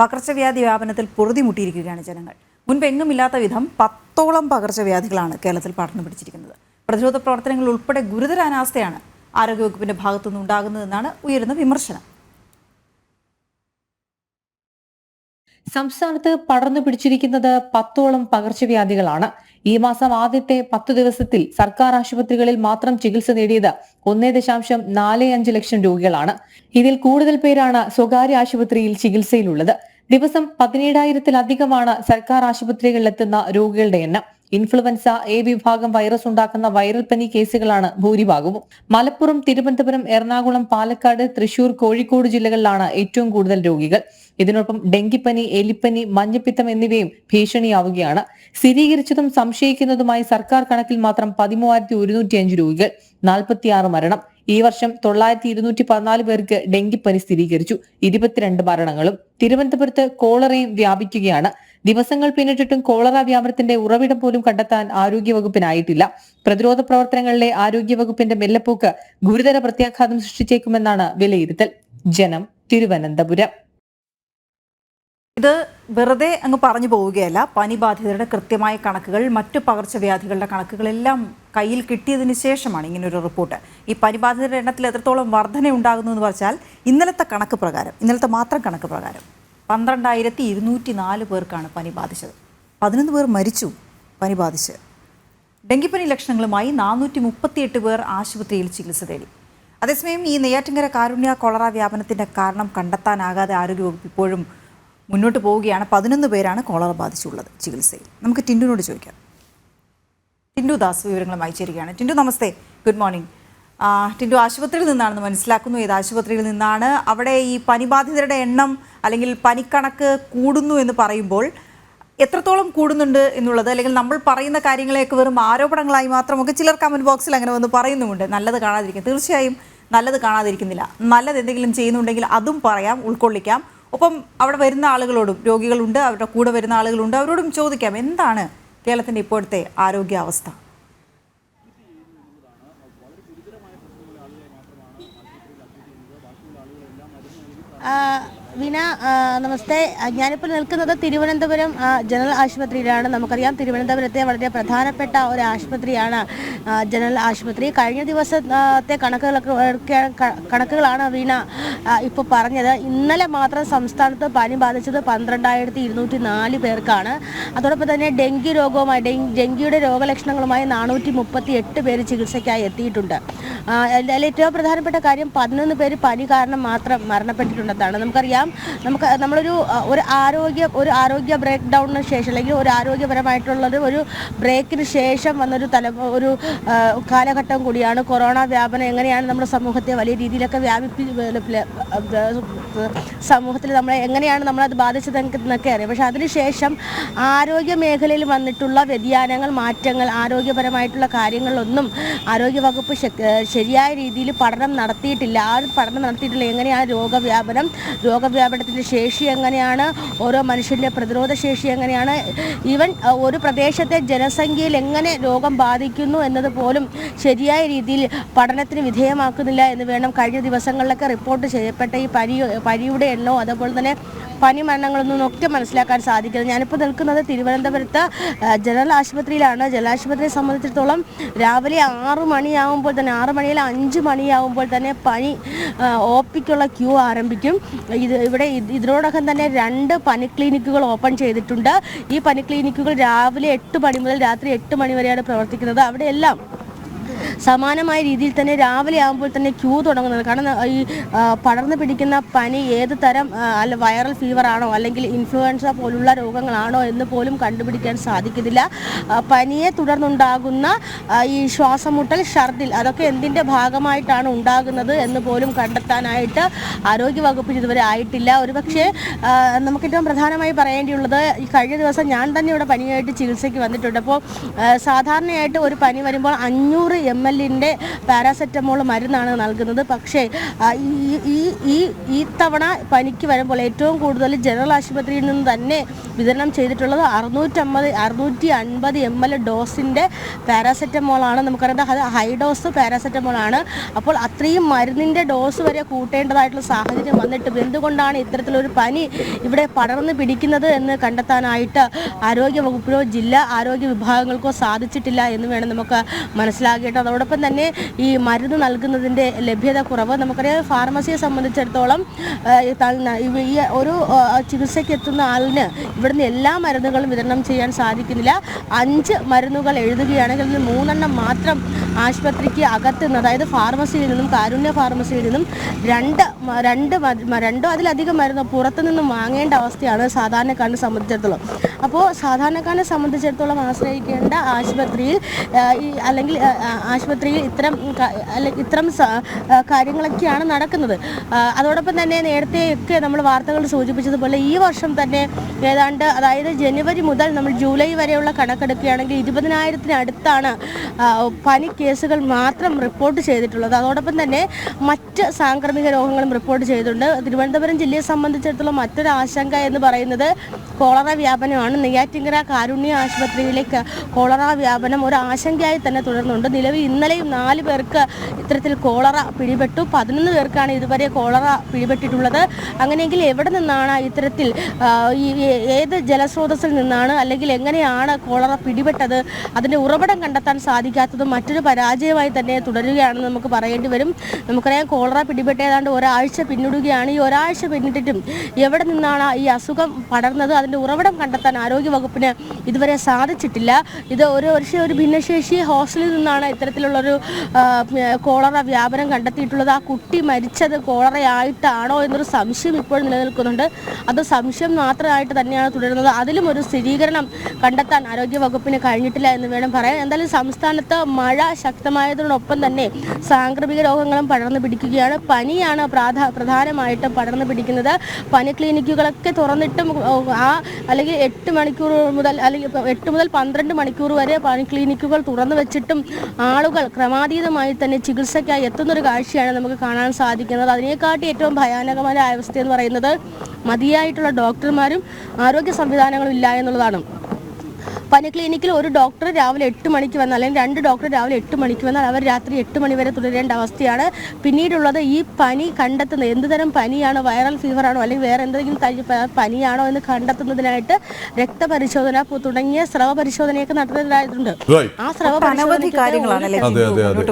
പകർച്ചവ്യാധി വ്യാപനത്തിൽ പൊറുതിമുട്ടിയിരിക്കുകയാണ് ജനങ്ങൾ. മുൻപെങ്ങുമില്ലാത്ത വിധം പത്തോളം പകർച്ചവ്യാധികളാണ് കേരളത്തിൽ പടർന്നു പിടിച്ചിരിക്കുന്നത്. പ്രതിരോധ പ്രവർത്തനങ്ങൾ ഉൾപ്പെടെ ഗുരുതര അനാസ്ഥയാണ് ആരോഗ്യവകുപ്പിന്റെ ഭാഗത്തുനിന്ന് ഉണ്ടാകുന്നതെന്നാണ് ഉയരുന്ന വിമർശനം. സംസ്ഥാനത്ത് പടർന്നു പിടിച്ചിരിക്കുന്നത് പത്തോളം പകർച്ചവ്യാധികളാണ്. ഈ മാസം ആദ്യത്തെ പത്തു ദിവസത്തിൽ സർക്കാർ ആശുപത്രികളിൽ മാത്രം ചികിത്സ നേടിയത് ഒന്നേ ദശാംശം നാല് അഞ്ച് ലക്ഷം രോഗികളാണ്. ഇതിൽ കൂടുതൽ പേരാണ് സ്വകാര്യ ആശുപത്രിയിൽ ചികിത്സയിലുള്ളത്. ദിവസം പതിനേഴായിരത്തിലധികമാണ് സർക്കാർ ആശുപത്രികളിലെത്തുന്ന രോഗികളുടെ എണ്ണം. ഇൻഫ്ലുവൻസ എ വിഭാഗം വൈറസ് ഉണ്ടാക്കുന്ന വൈറൽ പനി കേസുകളാണ് ഭൂരിഭാഗവും. മലപ്പുറം തിരുവനന്തപുരം എറണാകുളം പാലക്കാട് തൃശൂർ കോഴിക്കോട് ജില്ലകളിലാണ് ഏറ്റവും കൂടുതൽ രോഗികൾ. ഇതിനൊപ്പം ഡെങ്കിപ്പനി എലിപ്പനി മഞ്ഞപ്പിത്തം എന്നിവയും ഭീഷണിയാവുകയാണ്. സ്ഥിരീകരിച്ചതും സംശയിക്കുന്നതുമായി സർക്കാർ കണക്കിൽ മാത്രം പതിമൂവായിരത്തി ഒരുന്നൂറ്റി അഞ്ച് രോഗികൾ നാൽപ്പത്തിയാറ് മരണം. ഈ വർഷം തൊള്ളായിരത്തി ഇരുന്നൂറ്റി പതിനാല് പേർക്ക് ഡെങ്കിപ്പനി സ്ഥിരീകരിച്ചു. ഇരുപത്തിരണ്ട് മരണങ്ങളും തിരുവനന്തപുരത്ത് കോളറയും വ്യാപിക്കുകയാണ്. ദിവസങ്ങൾ പിന്നിട്ടിട്ടും കോളറ വ്യാപനത്തിന്റെ ഉറവിടം പോലും കണ്ടെത്താൻ ആരോഗ്യവകുപ്പിനായിട്ടില്ല. പ്രതിരോധ പ്രവർത്തനങ്ങളിലെ ആരോഗ്യവകുപ്പിന്റെ മെല്ലപ്പോക്ക് ഗുരുതര പ്രത്യാഘാതം സൃഷ്ടിച്ചേക്കുമെന്നാണ് വിലയിരുത്തൽ. ജനം തിരുവനന്തപുരം. ഇത് വെറുതെ അങ്ങ് പറഞ്ഞു പോവുകയല്ല. പനി ബാധിതരുടെ കൃത്യമായ കണക്കുകൾ മറ്റു പകർച്ചവ്യാധികളുടെ കണക്കുകളെല്ലാം കയ്യിൽ കിട്ടിയതിന് ശേഷമാണ് ഇങ്ങനൊരു റിപ്പോർട്ട്. ഈ പനി ബാധിതരുടെ എണ്ണത്തിൽ എത്രത്തോളം വർധന ഉണ്ടാകുന്നു എന്ന് പറഞ്ഞാൽ ഇന്നലത്തെ കണക്ക് പ്രകാരം ഇന്നലത്തെ മാത്രം കണക്ക് പ്രകാരം പന്ത്രണ്ടായിരത്തി ഇരുന്നൂറ്റി നാല് പേർക്കാണ് പനി ബാധിച്ചത്. പതിനൊന്ന് പേർ മരിച്ചു പനി ബാധിച്ച്. ഡെങ്കിപ്പനി ലക്ഷണങ്ങളുമായി നാനൂറ്റി മുപ്പത്തിയെട്ട് പേർ ആശുപത്രിയിൽ ചികിത്സ തേടി. അതേസമയം ഈ നെയ്യാറ്റിങ്കര കാരുണ്യ കൊളറ വ്യാപനത്തിന്റെ കാരണം കണ്ടെത്താനാകാതെ ആരോഗ്യവകുപ്പ് ഇപ്പോഴും മുന്നോട്ട് പോവുകയാണ്. പതിനൊന്ന് പേരാണ് കോളറ ബാധിച്ചുള്ളത് ചികിത്സയിൽ. നമുക്ക് ടിൻഡുവിനോട് ചോദിക്കാം. ടിൻഡു ദാസ് വിവരങ്ങളുമായി ചേരുകയാണ്. ടിൻഡു നമസ്തേ. ഗുഡ് മോർണിംഗ് ടിൻഡു ആശുപത്രിയിൽ നിന്നാണെന്ന് മനസ്സിലാക്കുന്നു. ഏത് ആശുപത്രിയിൽ നിന്നാണ്? അവിടെ ഈ പനിബാധിതരുടെ എണ്ണം അല്ലെങ്കിൽ പനിക്കണക്ക് കൂടുന്നു എന്ന് പറയുമ്പോൾ എത്രത്തോളം കൂടുന്നുണ്ട് എന്നുള്ളത് അല്ലെങ്കിൽ നമ്മൾ പറയുന്ന കാര്യങ്ങളെയൊക്കെ വെറും ആരോപണങ്ങളായി മാത്രമൊക്കെ ചിലർ കമന്റ് ബോക്സിൽ അങ്ങനെ വന്ന് പറയുന്നുമുണ്ട്. നല്ലത് കാണാതിരിക്കും തീർച്ചയായും നല്ലത് കാണാതിരിക്കുന്നില്ല. നല്ലത് എന്തെങ്കിലും ചെയ്യുന്നുണ്ടെങ്കിൽ അതും പറയാം ഉൾക്കൊള്ളിക്കാം. ഒപ്പം അവിടെ വരുന്ന ആളുകളോടും രോഗികളുണ്ട് അവരുടെ കൂടെ വരുന്ന ആളുകളുണ്ട് അവരോടും ചോദിക്കാം എന്താണ് കേരളത്തിന്റെ ഇപ്പോഴത്തെ ആരോഗ്യാവസ്ഥ? ആ, നമസ്തേ. ഞാനിപ്പോൾ നിൽക്കുന്നത് തിരുവനന്തപുരം ജനറൽ ആശുപത്രിയിലാണ്. നമുക്കറിയാം തിരുവനന്തപുരത്തെ വളരെ പ്രധാനപ്പെട്ട ഒരു ആശുപത്രിയാണ് ജനറൽ ആശുപത്രി. കഴിഞ്ഞ ദിവസത്തെ കണക്കുകളൊക്കെ കണക്കുകളാണ് വീണ ഇപ്പോൾ പറഞ്ഞത്. ഇന്നലെ മാത്രം സംസ്ഥാനത്ത് പനി ബാധിച്ചത് പന്ത്രണ്ടായിരത്തി ഇരുന്നൂറ്റി നാല് പേർക്കാണ്. അതോടൊപ്പം തന്നെ ഡെങ്കി രോഗവുമായി ഡെങ്കി ഡെങ്കിയുടെ രോഗലക്ഷണങ്ങളുമായി നാനൂറ്റി മുപ്പത്തി എട്ട് പേര് ചികിത്സയ്ക്കായി എത്തിയിട്ടുണ്ട്. അതിൽ ഏറ്റവും പ്രധാനപ്പെട്ട കാര്യം പതിനൊന്ന് പേര് പനി കാരണം മാത്രം മരണപ്പെട്ടിട്ടുണ്ടെന്നാണ് നമുക്കറിയാം. നമുക്ക് നമ്മളൊരു ഒരു ആരോഗ്യ ഒരു ആരോഗ്യ ബ്രേക്ക് ഡൗണിന് ശേഷം അല്ലെങ്കിൽ ഒരു ആരോഗ്യപരമായിട്ടുള്ളത് ഒരു ബ്രേക്കിന് ശേഷം വന്നൊരു തല ഒരു കാലഘട്ടം കൂടിയാണ് കൊറോണ വ്യാപനം. എങ്ങനെയാണ് നമ്മുടെ സമൂഹത്തെ വലിയ രീതിയിലൊക്കെ വ്യാപിപ്പി സമൂഹത്തിൽ നമ്മളെ എങ്ങനെയാണ് നമ്മളത് ബാധിച്ചത് എന്നൊക്കെ അറിയാം. പക്ഷേ അതിനുശേഷം ആരോഗ്യ മേഖലയിൽ വന്നിട്ടുള്ള വ്യതിയാനങ്ങൾ മാറ്റങ്ങൾ ആരോഗ്യപരമായിട്ടുള്ള കാര്യങ്ങളൊന്നും ആരോഗ്യവകുപ്പ് ശരിയായ രീതിയിൽ പഠനം നടത്തിയിട്ടില്ല. ആ ഒരു പഠനം നടത്തിയിട്ടില്ല. എങ്ങനെയാണ് രോഗവ്യാപനം രോഗവ്യാപനത്തിന്റെ ശേഷി എങ്ങനെയാണ്? ഓരോ മനുഷ്യന്റെ പ്രതിരോധ ശേഷി എങ്ങനെയാണ്? ഈവൻ ഒരു പ്രദേശത്തെ ജനസംഖ്യയിൽ എങ്ങനെ രോഗം ബാധിക്കുന്നു എന്നത് പോലും ശരിയായ രീതിയിൽ പഠനത്തിന് വിധേയമാക്കുന്നില്ല എന്ന് വേണം കഴിഞ്ഞ ദിവസങ്ങളിലൊക്കെ റിപ്പോർട്ട് ചെയ്യപ്പെട്ട ഈ പനി പനിയുടെ എണ്ണവും അതുപോലെ തന്നെ പനി മരണങ്ങളൊന്നും ഒക്കെ മനസ്സിലാക്കാൻ സാധിക്കുന്നത്. ഞാനിപ്പോൾ നിൽക്കുന്നത് തിരുവനന്തപുരത്ത് ജനറൽ ആശുപത്രിയിലാണ്. ജനാശുപത്രിയെ സംബന്ധിച്ചിടത്തോളം രാവിലെ ആറ് മണിയാവുമ്പോൾ തന്നെ ആറ് മണിയിൽ അഞ്ച് മണിയാവുമ്പോൾ തന്നെ പനി ഒ പിക്കുള്ള ക്യൂ ആരംഭിക്കും. ഇത് ഇവിടെ ഇത് ഇതിനോടകം തന്നെ രണ്ട് പനി ക്ലിനിക്കുകൾ ഓപ്പൺ ചെയ്തിട്ടുണ്ട്. ഈ പനി ക്ലിനിക്കുകൾ രാവിലെ എട്ട് മണി മുതൽ രാത്രി എട്ട് മണി വരെയാണ് പ്രവർത്തിക്കുന്നത്. അവിടെയെല്ലാം സമാനമായ രീതിയിൽ തന്നെ രാവിലെ ആകുമ്പോൾ തന്നെ ക്യൂ തുടങ്ങുന്നത്. കാരണം ഈ പടർന്നു പിടിക്കുന്ന പനി ഏത് തരം അല്ല വൈറൽ ഫീവർ ആണോ അല്ലെങ്കിൽ ഇൻഫ്ലുവൻസ പോലുള്ള രോഗങ്ങളാണോ എന്ന് പോലും കണ്ടുപിടിക്കാൻ സാധിക്കുന്നില്ല. പനിയെ തുടർന്നുണ്ടാകുന്ന ഈ ശ്വാസമുട്ടൽ ഷർദിൽ അതൊക്കെ എന്തിന്റെ ഭാഗമായിട്ടാണ് ഉണ്ടാകുന്നത് എന്ന് പോലും കണ്ടെത്താനായിട്ട് ആരോഗ്യവകുപ്പിന് ഇതുവരെ ആയിട്ടില്ല. ഒരുപക്ഷെ പക്ഷേ നമുക്ക് ഏറ്റവും പ്രധാനമായി പറയേണ്ടിയുള്ളത് ഈ കഴിഞ്ഞ ദിവസം ഞാൻ തന്നെ ഇവിടെ പനിയായിട്ട് ചികിത്സയ്ക്ക് വന്നിട്ടുണ്ട്. അപ്പോൾ സാധാരണയായിട്ട് ഒരു പനി വരുമ്പോൾ അഞ്ഞൂറ് എം എല്ലിന്റെ പാരാസെറ്റമോൾ മരുന്നാണ് നൽകുന്നത്. പക്ഷേ ഈ ഈ ഈ തവണ പനിക്ക് വരുമ്പോൾ ഏറ്റവും കൂടുതൽ ജനറൽ ആശുപത്രിയിൽ നിന്ന് തന്നെ വിതരണം ചെയ്തിട്ടുള്ളത് അറുന്നൂറ്റമ്പത് അറുന്നൂറ്റി അൻപത് എം എൽ ഡോസിന്റെ പാരാസെറ്റമോളാണ്. നമുക്കറിയാം അത് ഹൈ ഡോസ് പാരാസെറ്റമോളാണ്. അപ്പോൾ അത്രയും മരുന്നിന്റെ ഡോസ് വരെ കൂട്ടേണ്ടതായിട്ടുള്ള സാഹചര്യം വന്നിട്ടും എന്തുകൊണ്ടാണ് ഇത്തരത്തിലൊരു പനി ഇവിടെ പടർന്ന് പിടിക്കുന്നത് എന്ന് കണ്ടെത്താനായിട്ട് ആരോഗ്യ വകുപ്പിനോ ജില്ലാ ആരോഗ്യ വിഭാഗങ്ങൾക്കോ സാധിച്ചിട്ടില്ല എന്ന് വേണം നമുക്ക് മനസ്സിലാക്കിയിട്ട് അതോടൊപ്പം തന്നെ ഈ മരുന്ന് നൽകുന്നതിന്റെ ലഭ്യത കുറവ്. നമുക്കറിയാം ഫാർമസിയെ സംബന്ധിച്ചിടത്തോളം ഈ ഒരു ചികിത്സയ്ക്ക് എത്തുന്ന ആളിന് ഇവിടുന്ന് എല്ലാ മരുന്നുകളും വിതരണം ചെയ്യാൻ സാധിക്കുന്നില്ല. അഞ്ച് മരുന്നുകൾ എഴുതുകയാണെങ്കിൽ അതിൽ മൂന്നെണ്ണം മാത്രം ആശുപത്രിക്ക് അകത്ത് നിന്ന് അതായത് ഫാർമസിയിൽ നിന്നും കാരുണ്യ ഫാർമസിയിൽ നിന്നും രണ്ട് രണ്ട് രണ്ടോ അതിലധികം മരുന്ന് പുറത്തു നിന്നും വാങ്ങേണ്ട അവസ്ഥയാണ് സാധാരണക്കാരനെ സംബന്ധിച്ചിടത്തോളം. അപ്പോൾ സാധാരണക്കാരനെ സംബന്ധിച്ചിടത്തോളം ആശ്രയിക്കേണ്ട ആശുപത്രിയിൽ ഈ അല്ലെങ്കിൽ ആശുപത്രിയിൽ ഇത്തരം ഇത്തരം കാര്യങ്ങളൊക്കെയാണ് നടക്കുന്നത്. അതോടൊപ്പം തന്നെ നേരത്തെയൊക്കെ നമ്മൾ വാർത്തകൾ സൂചിപ്പിച്ചതുപോലെ ഈ വർഷം തന്നെ ഏതാണ്ട് അതായത് ജനുവരി മുതൽ നമ്മൾ ജൂലൈ വരെയുള്ള കണക്കെടുക്കുകയാണെങ്കിൽ ഇരുപതിനായിരത്തിനടുത്താണ് പനി കേസുകൾ മാത്രം റിപ്പോർട്ട് ചെയ്തിട്ടുള്ളത്. അതോടൊപ്പം തന്നെ മറ്റ് സാംക്രമിക രോഗങ്ങളും റിപ്പോർട്ട് ചെയ്തിട്ടുണ്ട്. തിരുവനന്തപുരം ജില്ലയെ സംബന്ധിച്ചിടത്തോളം മറ്റൊരു ആശങ്ക എന്ന് പറയുന്നത് കോളറ വ്യാപനമാണ്. നെയ്യാറ്റിങ്കര കാരുണ്യ ആശുപത്രിയിലേക്ക് കോളറ വ്യാപനം ഒരു ആശങ്കയായി തന്നെ തുടർന്നുണ്ട്. നിലവിൽ ഇന്നലെയും നാല് പേർക്ക് ഇത്തരത്തിൽ കോളറ പിടിപെട്ടു. പതിനൊന്ന് പേർക്കാണ് ഇതുവരെ കോളറ പിടിപെട്ടിട്ടുള്ളത്. അങ്ങനെയെങ്കിൽ എവിടെ നിന്നാണ് ഇത്തരത്തിൽ ഏത് ജലസ്രോതസ്സിൽ നിന്നാണ് അല്ലെങ്കിൽ എങ്ങനെയാണ് കോളറ പിടിപെട്ടത്? അതിന്റെ ഉറവിടം കണ്ടെത്താൻ സാധിക്കാത്തത് മറ്റൊരു പരാജയമായി തന്നെ തുടരുകയാണെന്ന് നമുക്ക് പറയേണ്ടി വരും. നമുക്കറിയാം കോളറ പിടിപെട്ട ഏതാണ്ട് ഒരാഴ്ച പിന്നിടുകയാണ്. ഈ ഒരാഴ്ച പിന്നിട്ടിട്ടും എവിടെ നിന്നാണ് ഈ അസുഖം പടർന്നത്? അതിന്റെ ഉറവിടം കണ്ടെത്താൻ ആരോഗ്യ വകുപ്പിന് ഇതുവരെ സാധിച്ചിട്ടില്ല. ഇത് ഒരു പക്ഷേ ഒരു ഭിന്നശേഷി ഹോസ്റ്റലിൽ നിന്നാണ് ഇത്തരത്തിലുള്ളൊരു ആ, കോളറ വ്യാപനം കണ്ടെത്തിയിട്ടുള്ളത് ആ കുട്ടി മരിച്ചത് കോളറയായിട്ടാണോ എന്നൊരു സംശയം ഇപ്പോൾ നിലനിൽക്കുന്നുണ്ട്. അത് സംശയം മാത്രമായിട്ട് തന്നെയാണ് തുടരുന്നത്. അതിലും ഒരു സ്ഥിരീകരണം കണ്ടെത്താൻ ആരോഗ്യ വകുപ്പിന് കഴിഞ്ഞിട്ടില്ല എന്ന് വേണം പറയാൻ. എന്തായാലും സംസ്ഥാനത്ത് മഴ ശക്തമായതിനോടൊപ്പം തന്നെ സാംക്രമിക രോഗങ്ങളും പടർന്നു പിടിക്കുകയാണ്. പനിയാണ് പ്രാധാ പ്രധാനമായിട്ടും പടർന്നു പിടിക്കുന്നത്. പനി ക്ലിനിക്കുകളൊക്കെ തുറന്നിട്ടും ആ അല്ലെങ്കിൽ എട്ട് മണിക്കൂർ മുതൽ അല്ലെങ്കിൽ എട്ട് മുതൽ പന്ത്രണ്ട് മണിക്കൂർ വരെ പനി ക്ലിനിക്കുകൾ തുറന്നു വെച്ചിട്ടും ആളുകൾ ക്രമാതീതമായി തന്നെ ചികിത്സയ്ക്കായി എത്തുന്നൊരു കാഴ്ചയാണ് നമുക്ക് കാണാൻ സാധിക്കുന്നത്. അതിനെക്കാട്ടി ഏറ്റവും ഭയാനകമായ അവസ്ഥ എന്ന് പറയുന്നത് മതിയായിട്ടുള്ള ഡോക്ടർമാരും ആരോഗ്യ സംവിധാനങ്ങളും ഇല്ല എന്നുള്ളതാണ്. പനി ക്ലിനിക്കിൽ ഒരു ഡോക്ടർ രാവിലെ എട്ട് മണിക്ക് വന്നാൽ അല്ലെങ്കിൽ രണ്ട് ഡോക്ടർ രാവിലെ എട്ട് മണിക്ക് വന്നാൽ അവർ രാത്രി എട്ട് മണി വരെ തുടരേണ്ട അവസ്ഥയാണ്. പിന്നീടുള്ളത് ഈ പനി കണ്ടെത്തുന്നത് എന്ത് തരം പനിയാണോ? വൈറൽ ഫീവർ ആണോ? അല്ലെങ്കിൽ വേറെ എന്തെങ്കിലും പനിയാണോ എന്ന് കണ്ടെത്തുന്നതിനായിട്ട് രക്തപരിശോധന പു- തുടങ്ങിയ സ്രവ പരിശോധനയൊക്കെ നടത്തുന്നതായിട്ടുണ്ട്. ആ സ്രവ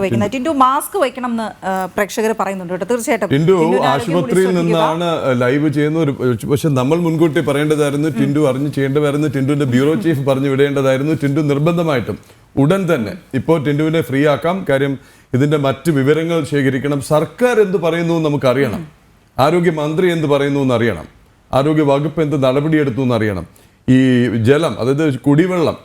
വയ്ക്കുന്നത്. ടിൻഡു മാസ്ക് വയ്ക്കണം എന്ന് പ്രേക്ഷകർ പറയുന്നുണ്ട് കേട്ടോ. തീർച്ചയായിട്ടും. ആശുപത്രിയിൽ നിന്നാണ് ലൈവ് ചെയ്യുന്ന ഒരു പക്ഷെ നമ്മൾ മുൻകൂട്ടി പറയേണ്ടതായിരുന്നു ടിൻഡു അറിഞ്ഞ് ചെയ്യേണ്ടതായിരുന്നു ടിൻഡുവിന്റെ ബ്യൂറോ ചീഫ് പറഞ്ഞു വിടേണ്ടതായിരുന്നു ടിൻഡു നിർബന്ധമായിട്ടും ഉടൻ തന്നെ ഇപ്പോൾ ടിൻഡുവിനെ ഫ്രീ ആക്കാം. കാര്യം ഇതിന്റെ മറ്റ് വിവരങ്ങൾ ശേഖരിക്കണം. സർക്കാർ എന്ത് പറയുന്നു നമുക്കറിയണം. ആരോഗ്യമന്ത്രി എന്ത് പറയുന്നു എന്ന് അറിയണം. ആരോഗ്യ വകുപ്പ് എന്ത് നടപടിയെടുത്തു എന്നറിയണം ഈ ജലം അതായത് കുടിവെള്ളം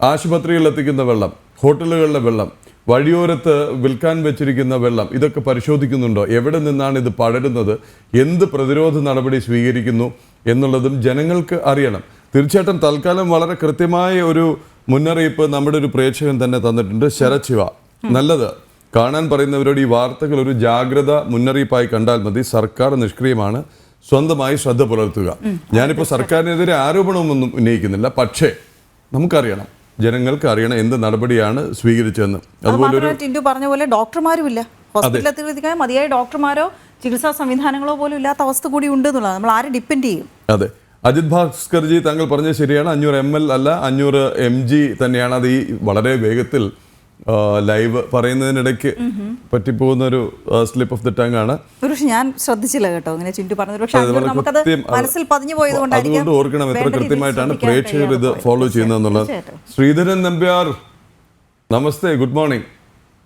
ആശുപത്രികളിൽ എത്തിക്കുന്ന വെള്ളം ഹോട്ടലുകളിലെ വെള്ളം വഴിയോരത്ത് വിൽക്കാൻ വെച്ചിരിക്കുന്ന വെള്ളം ഇതൊക്കെ പരിശോധിക്കുന്നുണ്ടോ? എവിടെ നിന്നാണ് ഇത് പടരുന്നത്? എന്ത് പ്രതിരോധ നടപടി സ്വീകരിക്കുന്നു എന്നുള്ളതും ജനങ്ങൾക്ക് അറിയണം. തീർച്ചയായിട്ടും തൽക്കാലം വളരെ കൃത്യമായ ഒരു മുന്നറിയിപ്പ് നമ്മുടെ ഒരു പ്രേക്ഷകൻ തന്നെ തന്നിട്ടുണ്ട്. ശരശിവ ശിവ നല്ലത്. കാണാൻ പറയുന്നവരോട് ഈ വാർത്തകൾ ഒരു ജാഗ്രത മുന്നറിയിപ്പായി കണ്ടാൽ മതി. സർക്കാർ നിഷ്ക്രിയമാണ്. സ്വന്തമായി ശ്രദ്ധ പുലർത്തുക. ഞാനിപ്പോൾ സർക്കാരിനെതിരെ ആരോപണമൊന്നും ഉന്നയിക്കുന്നില്ല. പക്ഷേ നമുക്കറിയണം. ജനങ്ങൾക്ക് അറിയണം എന്ത് നടപടിയാണ് സ്വീകരിച്ചതെന്ന്. അത് അതുപോലെ ടിൻഡു പറഞ്ഞ പോലെ ഡോക്ടർമാരുമില്ല. ഹോസ്പിറ്റലിൽ എത്തിക്കാൻ മതിയായ ഡോക്ടർമാരോ ചികിത്സാ സംവിധാനങ്ങളോ പോലും ഇല്ലാത്ത അവസ്ഥ കൂടി ഉണ്ട് എന്നുള്ളത് നമ്മൾ ആരെ ഡിപ്പെൻഡ് ചെയ്യും? അതെ. അജിത് ഭാസ്കർജി താങ്കൾ പറഞ്ഞത് ശരിയാണ്. അഞ്ഞൂറ് എം എൽ അല്ല അഞ്ഞൂറ് എം ജി തന്നെയാണ്. അത് ഈ വളരെ വേഗത്തിൽ ലൈവ് പറയുന്നതിനിടയ്ക്ക് പറ്റിപ്പോകുന്ന ഒരു സ്ലിപ്പ് ഓഫ് ദി ടങ് ആണ്. പക്ഷെ ഞാൻ ശ്രദ്ധിച്ചില്ല കേട്ടോ ഇങ്ങനെ ചിന്തു പറഞ്ഞത്. പക്ഷെ മനസ്സിൽ പതിഞ്ഞു പോയത് അതുകൊണ്ട് ഓർക്കണം എത്ര കൃത്യമായിട്ടാണ് പ്രേക്ഷകർ ഇത് ഫോളോ ചെയ്യുന്നത് ചെയ്യുന്നതെന്നുള്ളത്. ശ്രീധരൻ നമ്പ്യാർ നമസ്തേ ഗുഡ് മോർണിംഗ്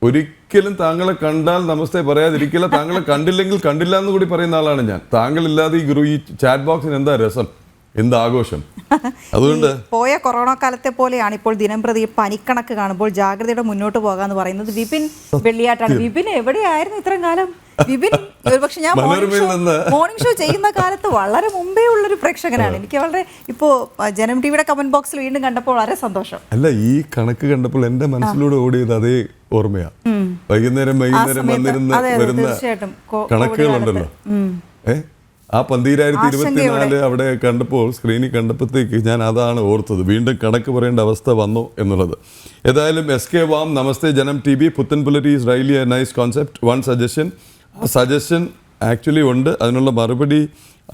ഒരിക്കലും താങ്കളെ കണ്ടാൽ നമസ്തേ പറയാതിരിക്കില്ല. താങ്കളെ കണ്ടില്ലെങ്കിൽ കണ്ടില്ല എന്ന് കൂടി പറയുന്ന ആളാണ് ഞാൻ. താങ്കളില്ലാതെ ഈ ഗുരു ഈ ചാറ്റ് ബോക്സിന് എന്താ രസം? എന്ത് ആഘോഷം അതുകൊണ്ട് പോയ കൊറോണ കാലത്തെ പോലെയാണ് ഇപ്പോൾ ദിനംപ്രതി പനിക്കണക്ക് കാണുമ്പോൾ ജാഗ്രതയുടെ മുന്നോട്ട് പോകാന്ന് പറയുന്നത് വിപിൻ വെള്ളിയാട്ടാണ്. വിപിൻ എവിടെയായിരുന്നു ഇത്രയും കാലം? വിപിൻ ഒരുപക്ഷെ ഞാൻ മോർണിംഗ് ഷോ മോർണിംഗ് ഷോ ചെയ്യുന്ന കാലത്ത് വളരെ മുമ്പേ ഉള്ളൊരു പ്രേക്ഷകനാണ്. എനിക്ക് വളരെ ഇപ്പോ ജനം ടിവിയുടെ കമന്റ് ബോക്സിൽ വീണ്ടും കണ്ടപ്പോൾ വളരെ സന്തോഷം. അല്ല ഈ കണക്ക് കണ്ടപ്പോൾ എന്റെ മനസ്സിലൂടെ ഓടിയത് അതേ ഓർമ്മയാ. വൈകുന്നേരം വൈകുന്നേരം വന്നിരുന്ന് വരുന്ന കണക്കുകളുണ്ടല്ലോ. ഏ? ആ പന്തീരായിരത്തി ഇരുപത്തിനാല് അവിടെ കണ്ടപ്പോൾ സ്ക്രീനിൽ കണ്ടപ്പോഴത്തേക്ക് ഞാൻ അതാണ് ഓർത്തത്. വീണ്ടും കണക്ക് പറയേണ്ട അവസ്ഥ വന്നു എന്നുള്ളത്. ഏതായാലും എസ് കെ വാം നമസ്തേ Janam TV Puthanpulari is really a nice concept one suggestion ആ സജഷൻ ആക്ച്വലി ഉണ്ട്. അതിനുള്ള മറുപടി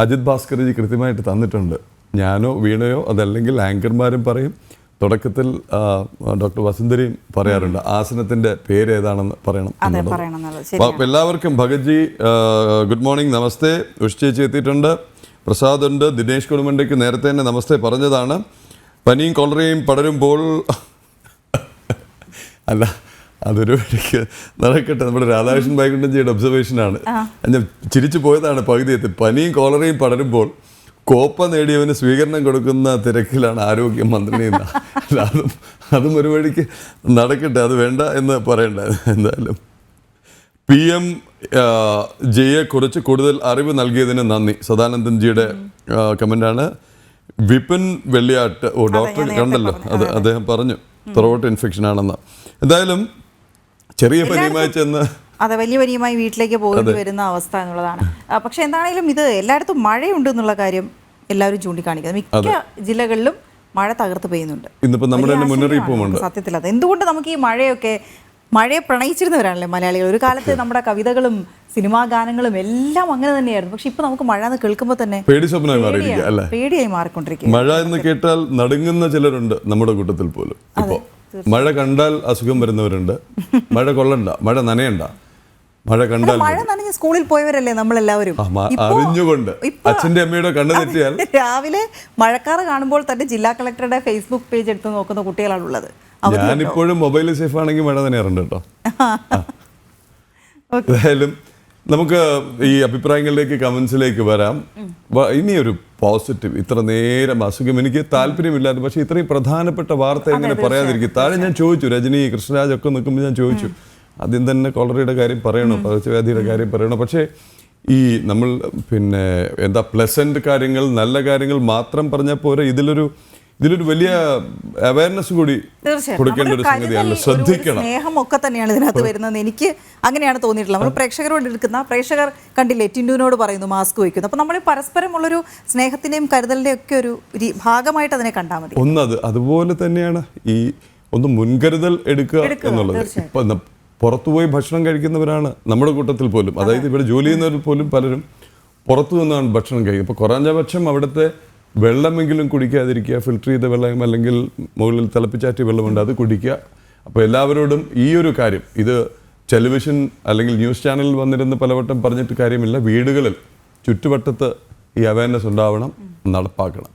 അജിത് ഭാസ്കർജി കൃത്യമായിട്ട് തന്നിട്ടുണ്ട്. ഞാനോ വീണയോ അതല്ലെങ്കിൽ ആങ്കർമാരും പറയും. തുടക്കത്തിൽ ഡോക്ടർ വസുന്ധരയും പറയാറുണ്ട് ആസനത്തിന്റെ പേര് ഏതാണെന്ന് പറയണം എന്നുള്ളത്. എല്ലാവർക്കും ഭഗത്ജി ഗുഡ് മോർണിംഗ് നമസ്തേ. ഉഷ് ചേച്ചി എത്തിയിട്ടുണ്ട്. പ്രസാദ് ഉണ്ട്. ദിനേശ് കുടുംബണ്ടയ്ക്ക് നേരത്തെ തന്നെ നമസ്തേ പറഞ്ഞതാണ്. പനിയും കൊളറയും പടരുമ്പോൾ അല്ല അതൊരു വഴിക്ക് നടക്കട്ടെ. നമ്മുടെ രാധാകൃഷ്ണൻ വൈകുണ്ഠൻജിയുടെ ഒബ്സർവേഷനാണ് ഞാൻ ചിരിച്ചു പോയതാണ് പകുതി എത്തി പനിയും കോളറയും പടരുമ്പോൾ കോപ്പ നേടിയവന് സ്വീകരണം കൊടുക്കുന്ന തിരക്കിലാണ് ആരോഗ്യ മന്ത്രി എന്ന് അല്ല അതും അതും ഒരു വഴിക്ക് നടക്കട്ടെ അത് വേണ്ട എന്ന് പറയണ്ട. എന്തായാലും പി എം ജയെ കുറിച്ച് കൂടുതൽ അറിവ് നൽകിയതിന് നന്ദി. സദാനന്ദൻ ജിയുടെ കമന്റാണ് വിപിൻ വെള്ളിയാട്ട് ഓ ഡോക്ടർ കണ്ടല്ലോ അത് അദ്ദേഹം പറഞ്ഞു. ത്രോട്ട് ഇൻഫെക്ഷൻ ആണെന്ന്. എന്തായാലും ചെറിയ പനിയുമായി ചെന്ന് അതെ വലിയ വലിയമായി വീട്ടിലേക്ക് പോകേണ്ടി വരുന്ന അവസ്ഥ എന്നുള്ളതാണ്. പക്ഷെ എന്താണെങ്കിലും ഇത് എല്ലായിടത്തും മഴയുണ്ട് എന്നുള്ള കാര്യം എല്ലാവരും ചൂണ്ടിക്കാണിക്കുന്നത് മിക്ക ജില്ലകളിലും മഴ തകർത്ത് പെയ്യുന്നുണ്ട്. ഇന്നിപ്പോ നമ്മുടെ മുന്നറിയിപ്പുമുണ്ട്. സത്യത്തിൽ അത്. എന്തുകൊണ്ട് നമുക്ക് ഈ മഴയൊക്കെ മഴയെ പ്രണയിച്ചിരുന്നവരാണല്ലേ മലയാളികൾ? ഒരു കാലത്ത് നമ്മുടെ കവിതകളും സിനിമാ ഗാനങ്ങളും എല്ലാം അങ്ങനെ തന്നെയായിരുന്നു. പക്ഷെ ഇപ്പൊ നമുക്ക് മഴ എന്ന് കേൾക്കുമ്പോൾ തന്നെ പേടി സ്വപ്നമായി മാറിയിരിക്കുക പേടിയായി മാറിക്കൊണ്ടിരിക്കുക മഴ എന്ന് കേട്ടാൽ നടുങ്ങുന്ന ചിലരുണ്ട് നമ്മുടെ കൂട്ടത്തിൽ പോലും. മഴ കണ്ടാൽ അസുഖം വരുന്നവരുണ്ട്. മഴ കൊള്ളണ്ട മഴ നനയണ്ട. മഴ കണ്ടാൽ മഴ നനഞ്ഞ് സ്കൂളിൽ പോയവരല്ലേ നമ്മളെല്ലാവരും? അറിഞ്ഞുകൊണ്ട് അച്ഛന്റെ അമ്മയുടെ കണ്ണു തെറ്റിയാൽ? രാവിലെ മഴക്കാറ് കാണുമ്പോൾ തന്നെ ജില്ലാ കളക്ടറുടെ ഫേസ്ബുക്ക് പേജ് എടുത്ത് നോക്കുന്ന കുട്ടികളാണ് ഉള്ളത്? ഞാനിപ്പോഴും മൊബൈൽ സേഫ് ആണെങ്കിൽ മഴ നനയാറുണ്ട് കേട്ടോ. ഏതായാലും നമുക്ക് ഈ അഭിപ്രായങ്ങളിലേക്ക് കമൻസിലേക്ക് വരാം. ഇനിയൊരു പോസിറ്റീവ് ഇത്ര നേരം അസുഖം എനിക്ക് താല്പര്യമില്ലായിരുന്നു പക്ഷേ ഇത്രയും പ്രധാനപ്പെട്ട വാർത്ത എങ്ങനെ പറയാതിരിക്കും? താഴെ ഞാൻ ചോദിച്ചു രജനി കൃഷ്ണരാജ് ഒക്കെ നിൽക്കുമ്പോൾ ഞാൻ ചോദിച്ചു ആദ്യം തന്നെ കോളറയുടെ കാര്യം പറയണോ? പകർച്ചവ്യാധിയുടെ കാര്യം പറയണോ? പക്ഷേ ഈ നമ്മൾ പിന്നെ എന്താ പ്ലസന്റ് കാര്യങ്ങൾ നല്ല കാര്യങ്ങൾ മാത്രം പറഞ്ഞാൽ പോരെ? ഇതിലൊരു ഇതിലൊരു വലിയ അവയർനെസ് കൂടി കൊടുക്കേണ്ട ഒരു സംഗതിയാണ് ശ്രദ്ധിക്കണം. സ്നേഹം ഒക്കെ തന്നെയാണ് ഇതിനകത്ത് വരുന്നത്. എനിക്ക് അങ്ങനെയാണ് തോന്നിയിട്ടുള്ളത്. നമ്മൾ പ്രേക്ഷകരോട് എടുക്കുന്ന പ്രേക്ഷകർ കണ്ടില്ലേ ടിൻഡുവിനോട് പറയുന്നു മാസ്ക് വയ്ക്കുന്നു. അപ്പൊ നമ്മൾ പരസ്പരമുള്ളൊരു സ്നേഹത്തിന്റെയും കരുതലിന്റെയും ഒക്കെ ഒരു ഭാഗമായിട്ട് അതിനെ കണ്ടാൽ മതി. ഒന്നത് അതുപോലെ തന്നെയാണ് ഈ ഒന്ന് മുൻകരുതൽ എടുക്കുക എന്നുള്ളത്. ഇപ്പം പുറത്തുപോയി ഭക്ഷണം കഴിക്കുന്നവരാണ് നമ്മുടെ കൂട്ടത്തിൽ പോലും. അതായത് ഇവിടെ ജോലി ചെയ്യുന്നവർ പോലും പലരും പുറത്തു നിന്നാണ് ഭക്ഷണം കഴിക്കുക അപ്പോൾ കുറഞ്ഞ പക്ഷം അവിടുത്തെ വെള്ളമെങ്കിലും കുടിക്കാതിരിക്കുക ഫിൽറ്റർ ചെയ്ത വെള്ളം അല്ലെങ്കിൽ മുകളിൽ തിളപ്പിച്ചാറ്റിയ വെള്ളമുണ്ട് അത് കുടിക്കുക. അപ്പോൾ എല്ലാവരോടും ഈ ഒരു കാര്യം ഇത് ടെലിവിഷൻ അല്ലെങ്കിൽ ന്യൂസ് ചാനലിൽ വന്നിരുന്ന് പലവട്ടം പറഞ്ഞിട്ട് കാര്യമില്ല വീടുകളിൽ ചുറ്റുവട്ടത്ത് ഈ അവയർനെസ് ഉണ്ടാവണം നടപ്പാക്കണം.